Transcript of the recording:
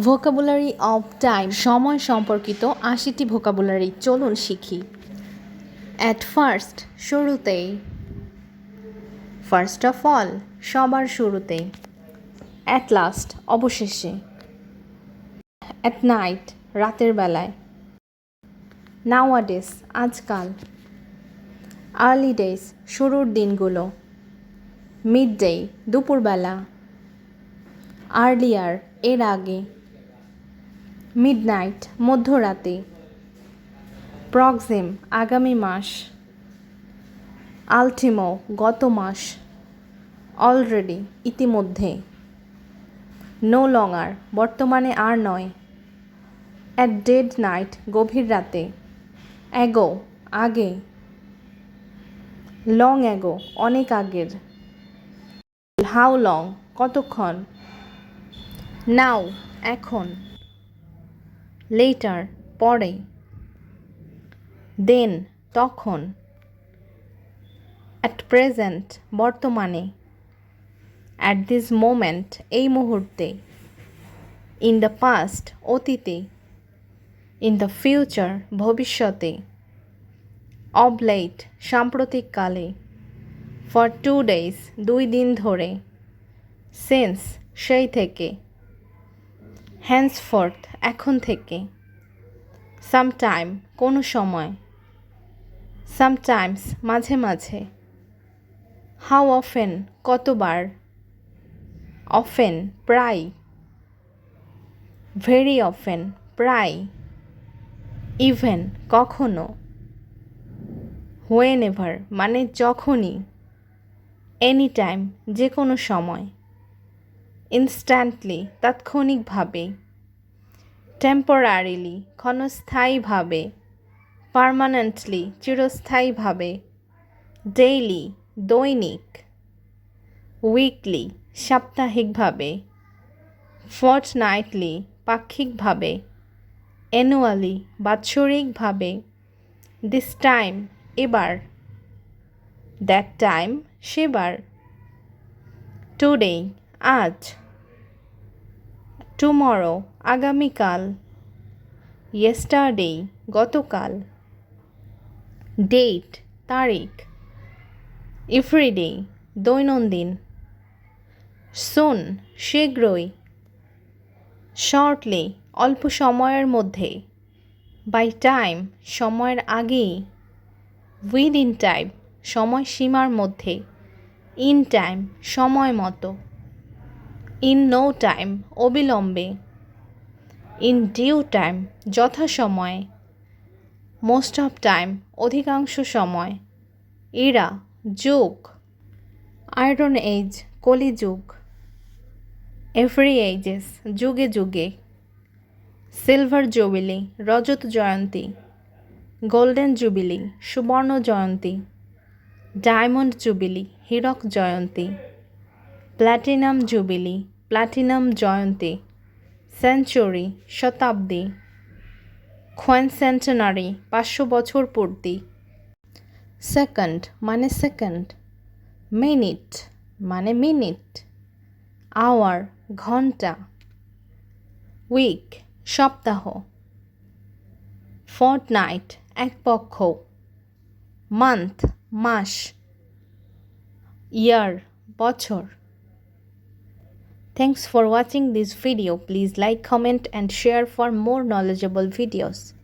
Vocabulary of time সময় সম্পর্কিত আশিটি ভোকাবুলারি চলুন শিখি। অ্যাট ফার্স্ট শুরুতেই। ফার্স্ট অফ অল সবার শুরুতেই। অ্যাট লাস্ট অবশেষে। অ্যাট নাইট রাতের বেলায়। নাওয়াডেস আজকাল। আর্লি ডেজ শুরুর দিনগুলো। মিড ডে দুপুরবেলা। আর্লিয়ার এর আগে। মিডনাইট, মধ্যরাতে। প্রক্সিম, আগামী মাস। আলটিমো, গত মাস। অলরেডি, ইতিমধ্যে। নো লঙার বর্তমানে আর নয়। অ্যাট ডেড নাইট, গভীর রাতে। অ্যাগো, আগে। লং অ্যাগো, অনেক আগের। হাউ লং, কতক্ষণ? নাও, এখন। লেটার পরে। দেন তখন। অ্যাট প্রেজেন্ট বর্তমানে। অ্যাট দিস মোমেন্ট এই মুহূর্তে। ইন দ্য পাস্ট অতীতে। ইন দ্য ফিউচার ভবিষ্যতে। অব লেট সাম্প্রতিককালে ফর টু ডেজ দুই দিন ধরে। সেন্স সেই থেকে। হ্যান্সফোর্থ এখন থেকে। সামটাইম কোনো সময়। সামটাইমস মাঝে মাঝে। হাউ অফেন কতবার। অফেন প্রায়। ভেরি অফেন প্রায়। ইভেন কখনো। হোয়েন এভার মানে যখনই। এনি টাইম যে কোনো সময়। ইনস্ট্যান্টলি তাৎক্ষণিকভাবে টেম্পোরারিলি ক্ষণস্থায়ীভাবে পারমানেন্টলি চিরস্থায়ীভাবে ডেইলি দৈনিক উইকলি সাপ্তাহিকভাবে ফর্ট নাইটলি পাক্ষিকভাবে অ্যানুয়ালি বাৎসরিকভাবে দিস টাইম এবার দ্যাট টাইম সেবার টুডে আজ টুমরো আগামীকাল ইয়েস্টারডে গতকাল ডেট তারিখ ইফরিডে দৈনন্দিন সুন শীঘ্রই শর্টলি অল্প সময়ের মধ্যে বাই টাইম সময়ের আগেই উইদিন টাইম সময়সীমার মধ্যে ইন টাইম সময় মতো। ইন নো টাইম অবিলম্বে। ইন ডিউ টাইম যথাসময়ে। মোস্ট অফ টাইম অধিকাংশ সময়। ইরা যুগ। আয়রন এজ কলিযুগ। এভরি এজেস যুগে যুগে। সিলভার জুবিলি রজত জয়ন্তী। গোল্ডেন জুবিলি সুবর্ণ জয়ন্তী। ডায়মন্ড জুবিলি হীরক জয়ন্তী। প্ল্যাটিনাম জুবিলি প্ল্যাটিনাম জয়ন্তী, সেঞ্চুরি, শতাব্দী খোয়েন সেন্টেনারি পাঁচশো বছর পূর্তি। সেকেন্ড মানে সেকেন্ড। মিনিট মানে মিনিট। আওয়ার, ঘণ্টা। উইক, সপ্তাহ। ফর্টনাইট এক পক্ষ। মান্থ, মাস। ইয়ার, বছর। Thanks for watching this video. Please like, comment and share for more knowledgeable videos.